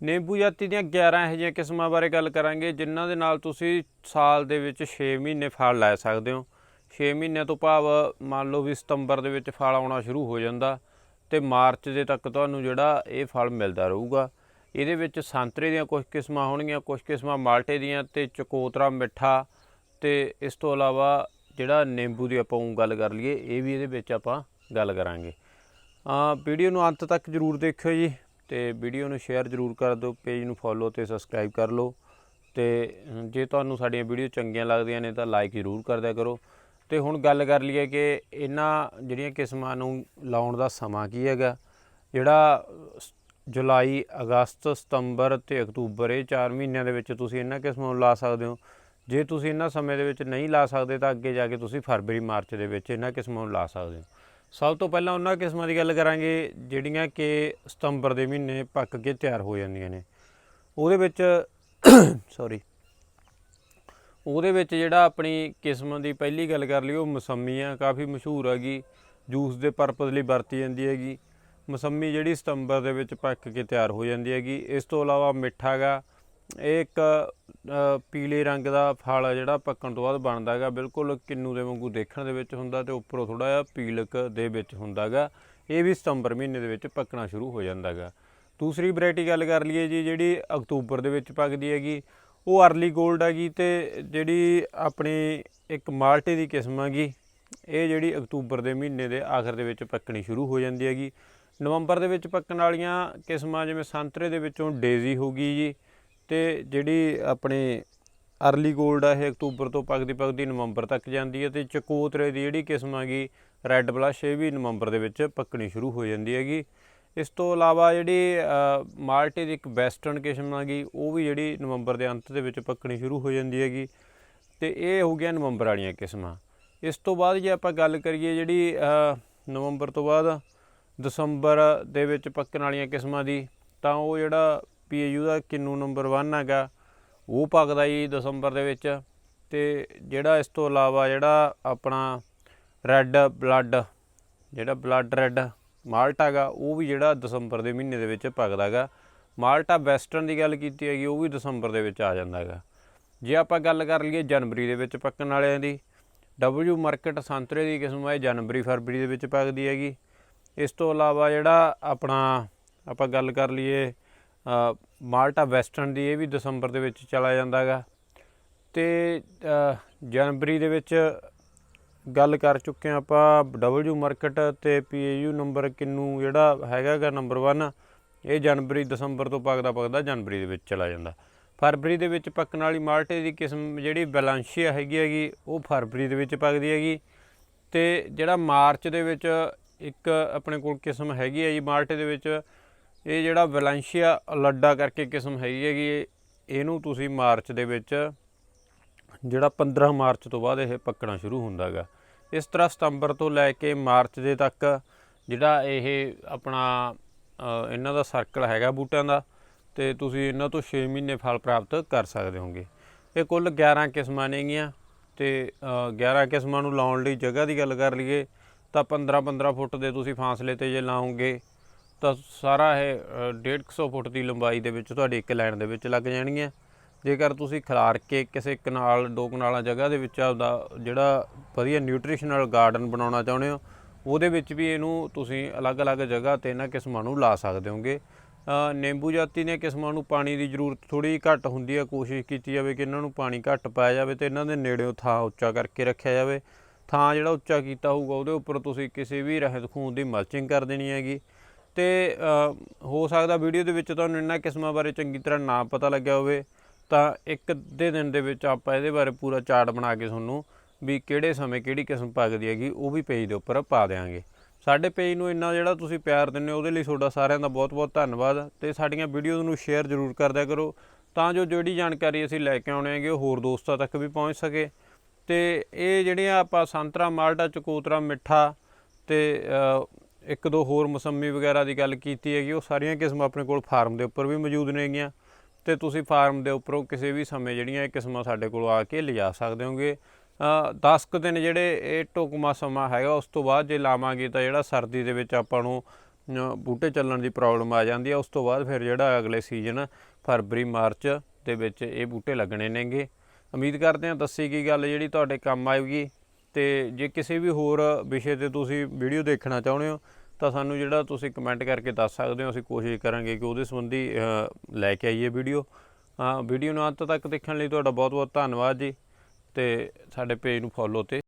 ਨਿੰਬੂ ਜਾਤੀ ਦੀਆਂ 11 ਇਹੋ ਜਿਹੀਆਂ ਕਿਸਮਾਂ ਬਾਰੇ ਗੱਲ ਕਰਾਂਗੇ, ਜਿਨ੍ਹਾਂ ਦੇ ਨਾਲ ਤੁਸੀਂ ਸਾਲ ਦੇ ਵਿੱਚ 6 ਮਹੀਨੇ ਫਲ ਲੈ ਸਕਦੇ ਹੋ। 6 ਮਹੀਨਿਆਂ ਤੋਂ ਭਾਵ ਮੰਨ ਲਓ ਵੀ ਸਤੰਬਰ ਦੇ ਵਿੱਚ ਫਲ ਆਉਣਾ ਸ਼ੁਰੂ ਹੋ ਜਾਂਦਾ ਤੇ ਮਾਰਚ ਦੇ ਤੱਕ ਤੁਹਾਨੂੰ ਜਿਹੜਾ ਇਹ ਫਲ ਮਿਲਦਾ ਰਹੂਗਾ। ਇਹਦੇ ਵਿੱਚ ਸੰਤਰੇ ਦੀਆਂ ਕੁਝ ਕਿਸਮਾਂ ਹੋਣਗੀਆਂ ਕੁਝ ਕਿਸਮਾਂ ਮਾਲਟੇ ਦੀਆਂ ਤੇ ਚਕੋਤਰਾ ਮਿੱਠਾ ਤੇ ਇਸ ਤੋਂ ਇਲਾਵਾ ਜਿਹੜਾ ਨਿੰਬੂ ਦੀ ਆਪਾਂ ਗੱਲ ਕਰ ਲਈਏ, ਇਹ ਵੀ ਇਹਦੇ ਵਿੱਚ ਆਪਾਂ ਗੱਲ ਕਰਾਂਗੇ। ਆ ਵੀਡੀਓ ਨੂੰ ਅੰਤ ਤੱਕ ਜਰੂਰ ਦੇਖਿਓ ਜੀ। ਤੇ ਵੀਡੀਓ ਨੂੰ ਸ਼ੇਅਰ ਜਰੂਰ ਕਰ ਦਿਓ, ਪੇਜ ਨੂੰ ਫੋਲੋ ਤੇ ਸਬਸਕ੍ਰਾਈਬ ਕਰ ਲਓ ਤੇ ਜੇ ਤੁਹਾਨੂੰ ਸਾਡੀਆਂ ਵੀਡੀਓ ਚੰਗੀਆਂ ਲੱਗਦੀਆਂ ਨੇ ਤਾਂ ਲਾਈਕ ਜ਼ਰੂਰ ਕਰ ਕਰੋ। ਤੇ ਹੁਣ ਗੱਲ ਕਰ ਲਈਏ ਕਿ ਇਹਨਾਂ ਜਿਹੜੀਆਂ ਕਿਸਮਾਂ ਨੂੰ ਲਾਉਣ ਦਾ ਸਮਾਂ ਕੀ ਹੈਗਾ, ਜਿਹੜਾ ਸ- ਜੁਲਾਈ, ਅਗਸਤ, ਸਤੰਬਰ ਤੇ ਅਕਤੂਬਰ, ਇਹ 4 ਮਹੀਨਿਆਂ ਦੇ ਵਿੱਚ ਤੁਸੀਂ ਇਹਨਾਂ ਕਿਸਮਾਂ ਨੂੰ ਲਾ ਸਕਦੇ ਹੋ। ਜੇ ਤੁਸੀਂ ਇਹਨਾਂ ਸਮੇਂ ਦੇ ਵਿੱਚ ਨਹੀਂ ਲਾ ਸਕਦੇ ਤਾਂ ਅੱਗੇ ਜਾ ਕੇ ਤੁਸੀਂ ਫਰਵਰੀ, ਮਾਰਚ ਦੇ ਵਿੱਚ ਇਹਨਾਂ ਕਿਸਮਾਂ ਨੂੰ ਲਾ ਸਕਦੇ ਹੋ। ਸਭ ਤੋਂ ਪਹਿਲਾਂ ਉਹਨਾਂ ਕਿਸਮਾਂ ਦੀ ਗੱਲ ਕਰਾਂਗੇ, ਜਿਹੜੀਆਂ ਕਿ ਸਤੰਬਰ ਦੇ ਮਹੀਨੇ ਪੱਕ ਕੇ ਤਿਆਰ ਹੋ ਜਾਂਦੀਆਂ ਨੇ। ਉਹਦੇ ਵਿੱਚ ਸੌਰੀ ਉਹਦੇ ਵਿੱਚ ਜਿਹੜਾ ਆਪਣੀ ਕਿਸਮ ਦੀ ਪਹਿਲੀ ਗੱਲ ਕਰ ਲਈ ਉਹ ਮਸੰਮੀ ਆ, ਕਾਫੀ ਮਸ਼ਹੂਰ ਹੈਗੀ। ਜੂਸ ਦੇ ਪਰਪਸ ਲਈ ਵਰਤੀ ਜਾਂਦੀ ਹੈਗੀ। ਮਸੰਮੀ ਜਿਹੜੀ ਸਤੰਬਰ ਦੇ ਵਿੱਚ ਪੱਕ ਕੇ ਤਿਆਰ ਹੋ ਜਾਂਦੀ ਹੈਗੀ। ਇਸ ਤੋਂ ਇਲਾਵਾ ਮਿੱਠਾ ਗਾ ਇਹ ਇੱਕ ਪੀਲੇ ਰੰਗ ਦਾ ਫਲ ਆ ਜਿਹੜਾ ਪੱਕਣ ਤੋਂ ਬਾਅਦ ਬਣਦਾ ਹੈਗਾ। ਬਿਲਕੁਲ ਕਿੰਨੂ ਦੇ ਵਾਂਗੂ ਦੇਖਣ ਦੇ ਵਿੱਚ ਹੁੰਦਾ ਤੇ ਉੱਪਰੋਂ ਥੋੜਾ ਜਿਹਾ ਪੀਲਕ ਦੇ ਵਿੱਚ ਹੁੰਦਾ ਹੈਗਾ। ਇਹ ਵੀ ਸਤੰਬਰ ਮਹੀਨੇ ਦੇ ਵਿੱਚ ਪੱਕਣਾ ਸ਼ੁਰੂ ਹੋ ਜਾਂਦਾ ਹੈਗਾ। ਦੂਸਰੀ ਵੈਰਾਈਟੀ ਗੱਲ ਕਰ ਲਈਏ ਜੀ, ਜਿਹੜੀ ਅਕਤੂਬਰ ਦੇ ਵਿੱਚ ਪੱਕਦੀ ਹੈਗੀ, ਉਹ ਅਰਲੀ 골ਡ ਹੈਗੀ ਤੇ ਜਿਹੜੀ ਆਪਣੀ ਇੱਕ ਮਾਲਟੇ ਦੀ ਕਿਸਮ ਹੈਗੀ, ਇਹ ਜਿਹੜੀ ਅਕਤੂਬਰ ਦੇ ਮਹੀਨੇ ਦੇ ਆਖਰ ਦੇ ਵਿੱਚ ਪੱਕਣੀ ਸ਼ੁਰੂ ਹੋ ਜਾਂਦੀ ਹੈਗੀ। ਨਵੰਬਰ ਦੇ ਵਿੱਚ ਪੱਕਣ ਵਾਲੀਆਂ ਕਿਸਮਾਂ ਜਿਵੇਂ ਸੰਤਰੇ ਦੇ ਵਿੱਚੋਂ ਡੇਜ਼ੀ ਹੋ ਗਈ ਜੀ ਤੇ ਜਿਹੜੀ ਆਪਣੇ ਅਰਲੀ 골ਡ ਆ ਇਹ ਅਕਤੂਬਰ ਤੋਂ ਪੱਕਦੀ ਪੱਕਦੀ ਨਵੰਬਰ ਤੱਕ ਜਾਂਦੀ ਹੈ ਤੇ ਚਕੋਤਰੇ ਦੀ ਜਿਹੜੀ ਕਿਸਮ ਹੈਗੀ ਰੈੱਡ ਬਲਸ਼ ਇਹ ਵੀ ਨਵੰਬਰ ਦੇ ਵਿੱਚ ਪੱਕਣੀ ਸ਼ੁਰੂ ਹੋ ਜਾਂਦੀ ਹੈਗੀ। ਇਸ ਤੋਂ ਇਲਾਵਾ ਜਿਹੜੀ ਅ, ਮਾਲਟੇ ਦੀ ਇੱਕ ਵੈਸਟਰਨ ਕਿਸਮ ਹੈਗੀ ਉਹ ਵੀ ਜਿਹੜੀ ਨਵੰਬਰ ਦੇ ਅੰਤ ਦੇ ਵਿੱਚ ਪੱਕਣੀ ਸ਼ੁਰੂ ਹੋ ਜਾਂਦੀ ਹੈਗੀ ਤੇ ਇਹ ਹੋ ਗਿਆ ਨਵੰਬਰ ਵਾਲੀਆਂ ਕਿਸਮਾਂ। ਇਸ ਤੋਂ ਬਾਅਦ ਜੇ ਆਪਾਂ ਗੱਲ ਕਰੀਏ ਜਿਹੜੀ ਨਵੰਬਰ ਤੋਂ ਬਾਅਦ ਦਸੰਬਰ ਦੇ ਵਿੱਚ ਪੱਕਣ ਵਾਲੀਆਂ ਕਿਸਮਾਂ ਦੀ ਤਾਂ ਉਹ ਜਿਹੜਾ ਪੀਏਯੂ ਦਾ ਕਿੰਨੂ ਨੰਬਰ 1 ਹੈਗਾ, ਉਹ ਪੱਕਦਾ ਜੀ ਦਸੰਬਰ ਦੇ ਵਿੱਚ। ਤੇ ਜਿਹੜਾ ਇਸ ਤੋਂ ਇਲਾਵਾ ਜਿਹੜਾ ਆਪਣਾ ਰੈੱਡ ਬਲੱਡ, ਜਿਹੜਾ ਬਲੱਡ ਰੈੱਡ ਮਾਲਟਾ ਹੈਗਾ, ਉਹ ਵੀ ਜਿਹੜਾ ਦਸੰਬਰ ਦੇ ਮਹੀਨੇ ਦੇ ਵਿੱਚ ਪੱਕਦਾ ਹੈਗਾ। ਮਾਲਟਾ ਵੈਸਟਰਨ ਦੀ ਗੱਲ ਕੀਤੀ ਹੈਗੀ, ਉਹ ਵੀ ਦਸੰਬਰ ਦੇ ਵਿੱਚ ਆ ਜਾਂਦਾ ਹੈਗਾ। ਜੇ ਆਪਾਂ ਗੱਲ ਕਰ ਲਈਏ ਜਨਵਰੀ ਦੇ ਵਿੱਚ ਪੱਕਣ ਵਾਲਿਆਂ ਦੀ ਡਬਲਯੂ ਮਾਰਕੀਟ ਸੰਤਰੇ ਦੀ ਕਿਸਮ ਹੈ ਜਨਵਰੀ ਫਰਵਰੀ ਦੇ ਵਿੱਚ ਪੱਕਦੀ ਹੈਗੀ। ਇਸ ਤੋਂ ਇਲਾਵਾ ਜਿਹੜਾ ਆਪਣਾ, ਆਪਾਂ ਗੱਲ ਕਰ ਲਈਏ ਮਾਲਟਾ ਵੈਸਟਰਨ ਦੀ ਇਹ ਵੀ ਦਸੰਬਰ ਦੇ ਵਿੱਚ ਚਲਾ ਜਾਂਦਾ ਹੈਗਾ। ਤੇ ਜਨਵਰੀ ਦੇ ਵਿੱਚ ਗੱਲ ਕਰ ਚੁੱਕੇ ਹਾਂ ਆਪਾਂ ਡਬਲਯੂ ਮਾਰਕੀਟ ਤੇ ਪੀਏਯੂ ਨੰਬਰ ਕਿੰਨੂ ਜਿਹੜਾ ਹੈਗਾਗਾ ਨੰਬਰ 1 ਇਹ ਜਨਵਰੀ, ਦਸੰਬਰ ਤੋਂ ਪੱਕਦਾ ਪੱਕਦਾ ਜਨਵਰੀ ਦੇ ਵਿੱਚ ਚਲਾ ਜਾਂਦਾ। ਫਰਵਰੀ ਦੇ ਵਿੱਚ ਪੱਕਣ ਵਾਲੀ ਮਾਲਟੇ ਦੀ ਕਿਸਮ ਜਿਹੜੀ ਬੈਲੈਂਸ਼ੀਆ ਹੈਗੀ ਹੈਗੀ, ਉਹ ਫਰਵਰੀ ਦੇ ਵਿੱਚ ਪੱਕਦੀ ਹੈਗੀ। ਤੇ ਜਿਹੜਾ ਮਾਰਚ ਦੇ ਵਿੱਚ ਇੱਕ ਆਪਣੇ ਕੋਲ ਕਿਸਮ ਹੈਗੀ ਹੈ ਜੀ ਮਾਲਟੇ ਦੇ ਵਿੱਚ ਇਹ ਜਿਹੜਾ ਵੈਲੈਂਸ਼ੀਆ ਲੱਡਾ ਕਰਕੇ ਕਿਸਮ ਹੈਗੀ ਹੈਗੀ ਇਹਨੂੰ ਤੁਸੀਂ ਮਾਰਚ ਦੇ ਵਿੱਚ ਜਿਹੜਾ 15 ਮਾਰਚ ਤੋਂ ਬਾਅਦ ਇਹ ਪੱਕਣਾ ਸ਼ੁਰੂ ਹੁੰਦਾ ਹੈਗਾ। ਇਸ ਤਰ੍ਹਾਂ ਸਤੰਬਰ ਤੋਂ ਲੈ ਕੇ ਮਾਰਚ ਦੇ ਤੱਕ ਜਿਹੜਾ ਇਹ ਆਪਣਾ ਇਹਨਾਂ ਦਾ ਸਰਕਲ ਹੈਗਾ ਬੂਟਿਆਂ ਦਾ ਤੇ ਤੁਸੀਂ ਇਹਨਾਂ ਤੋਂ 6 ਮਹੀਨੇ ਫਲ ਪ੍ਰਾਪਤ ਕਰ ਸਕਦੇ ਹੋਗੇ। ਇਹ ਕੁੱਲ 11 ਕਿਸਮਾਂ ਨੇਗੀਆਂ ਤੇ ਅ, 11 ਕਿਸਮਾਂ ਨੂੰ ਲਾਉਣ ਲਈ ਜਗ੍ਹਾ ਦੀ ਗੱਲ ਕਰ ਲਈਏ ਤਾਂ 15 15 ਫੁੱਟ ਦੇ ਤੁਸੀਂ ਫਾਸਲੇ ਤੇ ਜੇ ਲਾਓਗੇ ਤਾਂ ਸਾਰਾ ਇਹ ਅ, 150 ਫੁੱਟ ਦੀ ਲੰਬਾਈ ਦੇ ਵਿੱਚ ਤੁਹਾਡੀ ਇੱਕ ਲਾਈਨ ਦੇ ਵਿੱਚ ਲੱਗ ਜਾਣਗੀਆਂ। ਜੇਕਰ ਤੁਸੀਂ ਖਿਲਾਰ ਕੇ ਕਿਸੇ ਕਨਾਲ ਦੋ ਕਨਾਲਾਂ ਜਗ੍ਹਾ ਦੇ ਵਿੱਚ ਆਪਦਾ ਜਿਹੜਾ ਵਧੀਆ ਨਿਊਟ੍ਰੀਸ਼ਨਲ ਗਾਰਡਨ ਬਣਾਉਣਾ ਚਾਹੁੰਦੇ ਹੋ ਉਹਦੇ ਵਿੱਚ ਵੀ ਇਹਨੂੰ ਤੁਸੀਂ ਅਲੱਗ-ਅਲੱਗ ਜਗ੍ਹਾ ਤੇ ਇਹਨਾਂ ਕਿਸਮਾਂ ਨੂੰ ਲਾ ਸਕਦੇ ਹੋਗੇ। ਨਿੰਬੂ ਜਾਤੀ ਦੀਆਂ ਕਿਸਮਾਂ ਨੂੰ ਪਾਣੀ ਦੀ ਜ਼ਰੂਰਤ ਥੋੜੀ ਘੱਟ ਹੁੰਦੀ ਹੈ। ਕੋਸ਼ਿਸ਼ ਕੀਤੀ ਜਾਵੇ ਕਿ ਇਹਨਾਂ ਨੂੰ ਪਾਣੀ ਘੱਟ ਪਾਇਆ ਜਾਵੇ ਤੇ ਇਹਨਾਂ ਦੇ ਨੇੜਿਓਂ ਥਾਂ ਉੱਚਾ ਕਰਕੇ ਰੱਖਿਆ ਜਾਵੇ। ਥਾਂ ਜਿਹੜਾ ਉੱਚਾ ਕੀਤਾ ਹੋਊਗਾ ਉਹਦੇ ਉੱਪਰ ਤੁਸੀਂ ਕਿਸੇ ਵੀ ਰਹਿਤ ਖੂਨ ਦੀ ਮਲਚਿੰਗ ਕਰ ਦੇਣੀ ਹੈਗੀ। ਤੇ ਹੋ ਸਕਦਾ ਵੀਡੀਓ ਦੇ ਵਿੱਚ ਤੁਹਾਨੂੰ ਇਹਨਾਂ ਕਿਸਮਾਂ ਬਾਰੇ ਚੰਗੀ ਤਰ੍ਹਾਂ ਨਾ ਪਤਾ ਲੱਗਿਆ ਹੋਵੇ, ਤਾਂ ਇੱਕ ਅੱਧੇ ਦਿਨ ਦੇ ਵਿੱਚ ਆਪਾਂ ਇਹਦੇ ਬਾਰੇ ਪੂਰਾ ਚਾਰਟ ਬਣਾ ਕੇ ਤੁਹਾਨੂੰ ਵੀ ਕਿਹੜੇ ਸਮੇਂ ਕਿਹੜੀ ਕਿਸਮ ਪੱਕਦੀ ਹੈਗੀ, ਉਹ ਵੀ ਪੇਜ ਦੇ ਉੱਪਰ ਪਾ ਦੇਵਾਂਗੇ ਸਾਡੇ ਪੇਜ ਨੂੰ ਇੰਨਾ ਜਿਹੜਾ ਤੁਸੀਂ ਪਿਆਰ ਦਿੰਦੇ ਹੋ, ਉਹਦੇ ਲਈ ਤੁਹਾਡਾ ਸਾਰਿਆਂ ਦਾ ਬਹੁਤ-ਬਹੁਤ ਧੰਨਵਾਦ ਤੇ ਸਾਡੀਆਂ ਵੀਡੀਓਜ਼ ਨੂੰ ਸ਼ੇਅਰ ਜ਼ਰੂਰ ਕਰਦਿਆ ਕਰੋ, ਤਾਂ ਜੋ ਜਿਹੜੀ ਜਾਣਕਾਰੀ ਅਸੀਂ ਲੈ ਕੇ ਆਉਣੇ ਹੈਗੇ, ਉਹ ਹੋਰ ਦੋਸਤਾਂ ਤੱਕ ਵੀ ਪਹੁੰਚ ਸਕੇ। ਤੇ ਇਹ ਜਿਹੜੀਆਂ ਆਪਾਂ ਸੰਤਰਾ, ਮਾਲਟਾ, ਚਕੋਤਰਾ, ਮਿੱਠਾ ਤੇ ਇੱਕ ਦੋ ਹੋਰ ਮਸੰਮੀ ਵਗੈਰਾ ਦੀ ਗੱਲ ਕੀਤੀ ਹੈਗੀ, ਉਹ ਸਾਰੀਆਂ ਕਿਸਮਾਂ ਆਪਣੇ ਕੋਲ ਫਾਰਮ ਦੇ ਉੱਪਰ ਵੀ ਮੌਜੂਦ ਨੇਗੀਆਂ ਤੇ ਤੁਸੀਂ ਫਾਰਮ ਦੇ ਉੱਪਰੋਂ ਕਿਸੇ ਵੀ ਸਮੇਂ ਜਿਹੜੀਆਂ ਇਹ ਕਿਸਮਾਂ ਸਾਡੇ ਕੋਲ ਆ ਕੇ ਲਿਜਾ ਸਕਦੇ ਹੋਗੇ। 10 ਕੁ ਦਿਨ ਜਿਹੜੇ ਇਹ ਟੁਕਮਾ ਸਮਾਂ ਹੈਗਾ, ਉਸ ਤੋਂ ਬਾਅਦ ਜੇ ਲਾਵਾਂਗੇ ਤਾਂ ਜਿਹੜਾ ਸਰਦੀ ਦੇ ਵਿੱਚ ਆਪਾਂ ਨੂੰ ਬੂਟੇ ਚੱਲਣ ਦੀ ਪ੍ਰੋਬਲਮ ਆ ਜਾਂਦੀ ਹੈ ਉਸ ਤੋਂ ਬਾਅਦ ਫਿਰ ਜਿਹੜਾ ਅਗਲੇ ਸੀਜ਼ਨ ਫਰਵਰੀ, ਮਾਰਚ ਦੇ ਵਿੱਚ ਇਹ ਬੂਟੇ ਲੱਗਣੇ ਨੇਗੇ। ਉਮੀਦ ਕਰਦੇ ਹਾਂ ਦੱਸੀ ਗਈ ਗੱਲ ਜਿਹੜੀ ਤੁਹਾਡੇ ਕੰਮ ਆਏਗੀ। ਤੇ ਜੇ ਕਿਸੇ ਵੀ ਹੋਰ ਵਿਸ਼ੇ ਤੇ ਤੁਸੀਂ ਵੀਡੀਓ ਦੇਖਣਾ ਚਾਹੁੰਦੇ ਹੋ ਤਾਂ ਸਾਨੂੰ ਜਿਹੜਾ ਤੁਸੀਂ ਕਮੈਂਟ ਕਰਕੇ ਦੱਸ ਸਕਦੇ ਹੋ, ਅਸੀਂ ਕੋਸ਼ਿਸ਼ ਕਰਾਂਗੇ ਕਿ ਉਹਦੇ ਸੰਬੰਧੀ ਲੈ ਕੇ ਆਈਏ ਵੀਡੀਓ ਹਾਂ ਵੀਡੀਓ ਨੂੰ ਅੰਤ ਤੱਕ ਦੇਖਣ ਲਈ ਤੁਹਾਡਾ ਬਹੁਤ ਬਹੁਤ ਧੰਨਵਾਦ ਜੀ ਤੇ ਸਾਡੇ ਪੇਜ ਨੂੰ ਫੋਲੋ ਤੇ